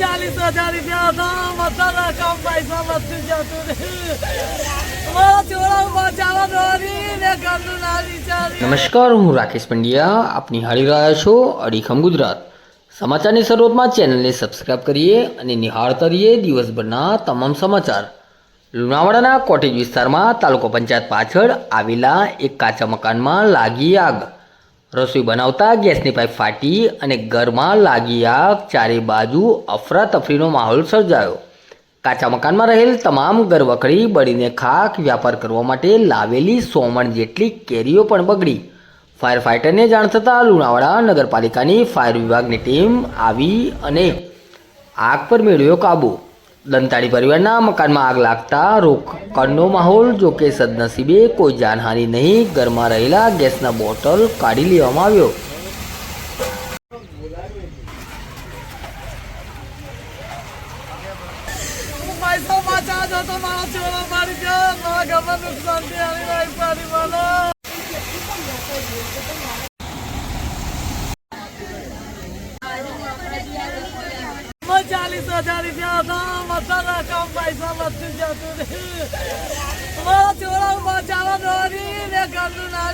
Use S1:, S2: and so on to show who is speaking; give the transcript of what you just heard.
S1: ચાલીસ હજાર રૂપિયા હતા. મસાલા કામ પૈસા નથી જતું મારા ચોરા બચાવવા દોરી
S2: નમસ્કાર, હું રાકેશ પંડ્યા. આપની હાળી રહ્યા છો અડીખમ ગુજરાત. સમાચારની શરૂઆતમાં ચેનલને સબસ્ક્રાઇબ કરીએ અને નિહાળતા રહીએ દિવસભરના તમામ સમાચાર. લુણાવાડાના કોટેજ વિસ્તારમાં તાલુકા પંચાયત પાછળ આવેલા એક કાચા મકાનમાં લાગી આગ. રસોઈ બનાવતા ગેસની પાઇપ ફાટી અને ઘરમાં લાગી આગ ચારે બાજુ અફરાતફરીનો માહોલ સર્જાયો. કાચા મકાનમાં રહેલ તમામ ઘરવખરી બળીને ખાક વ્યાપાર કરવા માટે લાવેલી સોમણ જેટલી કેરીઓ પણ બગડી. ફાયર ફાઇટરને જાણ થતાં લુણાવાડા નગરપાલિકાની ફાયર વિભાગની ટીમ આવી અને આગ પર મેળવ્યો કાબુ. દંતાળી પરિવારના મકાનમાં આગ લાગતા રોકડનો માહોલ, જો કે સદનસીબે કોઈ જાનહાનિ નહીં. ઘરમાં રહેલા ગેસના બોટલ કાઢી લેવામાં આવ્યો
S1: ચોરા મારી ગયા મારા ઘરમાં નુકસાનથી આવી રહી સારી બોલો ચાલીસ હજાર રૂપિયા હતા મસાલા કામ પૈસા નથી જતું રે મારા ચોરા બચાવવા દોરી ને ઘરનું ના